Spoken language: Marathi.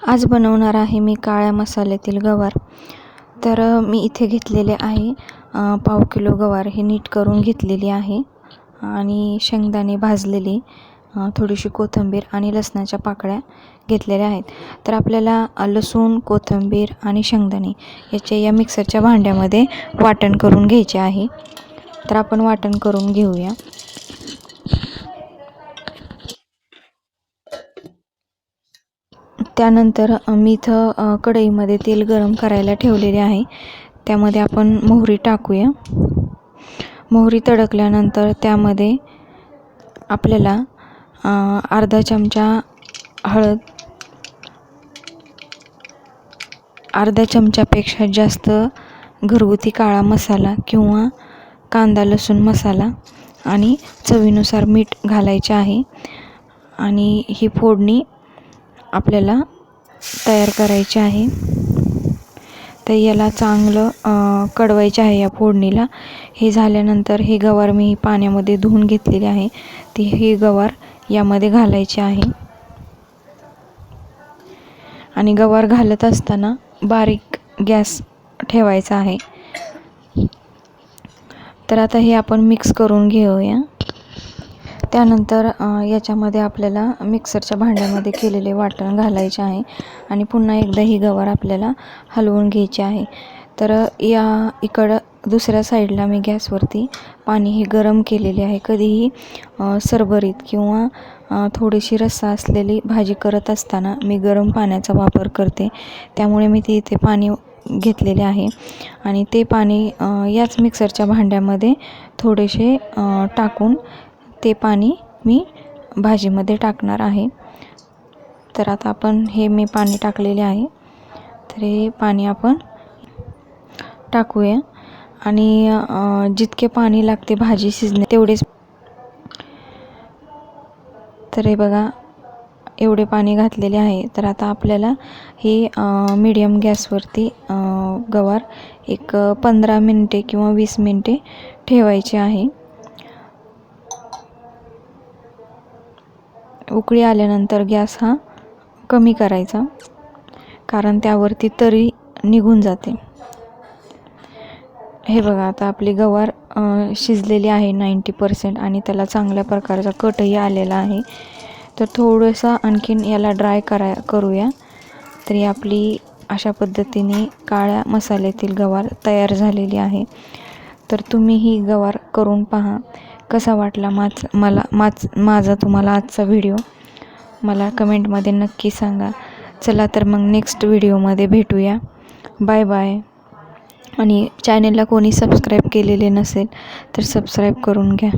आज बनवणार आहे मी काळ्या मसाल्यातील गवार. तर मी इथे घेतलेले आहे पाव किलो गवार. हे नीट करून घेतलेली आहे आणि शेंगदाणे भाजलेले थोडीशी कोथिंबीर आणि लसणाच्या पाकळ्या घेतलेल्या आहेत. तर आपल्याला लसूण कोथिंबीर आणि शेंगदाणे याचे या मिक्सरच्या भांड्यामध्ये वाटण करून घ्यायचे आहे. तर आपण वाटण करून घेऊया. त्यानंतर मी इथं कढईमध्ये तेल गरम करायला ठेवलेले आहे. त्यामध्ये आपण मोहरी टाकूया. मोहरी तडकल्यानंतर त्यामध्ये आपल्याला अर्धा चमचा हळद अर्ध्या चमच्यापेक्षा जास्त घरगुती काळा मसाला किंवा कांदा लसूण मसाला आणि चवीनुसार मीठ घालायचे आहे. आणि ही फोडणी आपल्याला तयार करायची आहे. तर याला चांगलं कडवायचे आहे या फोडणीला. हे झाल्यानंतर हे गवार मी पाण्यामध्ये धुवून घेतलेले आहे. ती ही गवार यामध्ये घालायची आहे. आणि गवार घालत असताना बारीक गॅस ठेवायचा आहे. तर आता हे आपण मिक्स करून घेऊया. त्यानंतर याच्यामध्ये आपल्याला मिक्सरच्या भांड्यामध्ये केलेले वाटण घालायचे आहे आणि पुन्हा एकदा ही गवार आपल्याला हलवून घ्यायची आहे. तर या इकडं दुसऱ्या साईडला मी गॅसवरती पाणी हे गरम केलेले आहे. कधीही सरबरीत सरभरीत किंवा थोडीशी रस्सा असलेली भाजी करत असताना मी गरम पाण्याचा वापर करते. त्यामुळे मी ती इथे पाणी घेतलेले आहे आणि ते पाणी याच मिक्सरच्या भांड्यामध्ये थोडेसे टाकून ते पाणी मी भाजीमध्ये टाकणार आहे. तर आता आपण हे मी पाणी टाकलेले आहे. तर हे पाणी आपण टाकूया. आणि जितके पाणी लागते भाजी शिजणे तेवढेच. तर हे बघा एवढे पाणी घातलेले आहे. तर आता आपल्याला ही मीडियम गॅसवरती गवार एक पंधरा मिनटे किंवा वीस मिनटे ठेवायचे आहे. उकळी आल्यानंतर गॅस हा कमी करायचा कारण त्यावरती तरी निघून जाते. हे बघा आता आपली गवार शिजलेली आहे नाईंटी पर्सेंट आणि त्याला चांगल्या प्रकारचा कटही आलेला आहे. तर थोडंसं आणखीन याला ड्राय करा करूया. तरी आपली अशा पद्धतीने काळ्या मसाल्यातील गवार तयार झालेली आहे. तर तुम्ही ही गवार करून पहा. कसा वाटला माच मला माच माझा तुम्हाला आजचा व्हिडिओ? मला कमेंटमध्ये नक्की सांगा. चला तर मग नेक्स्ट व्हिडिओमध्ये भेटूया. Bye bye. आणि चॅनेलला कोणी सबस्क्राईब केलेले नसेल तर सबस्क्राईब करून घ्या.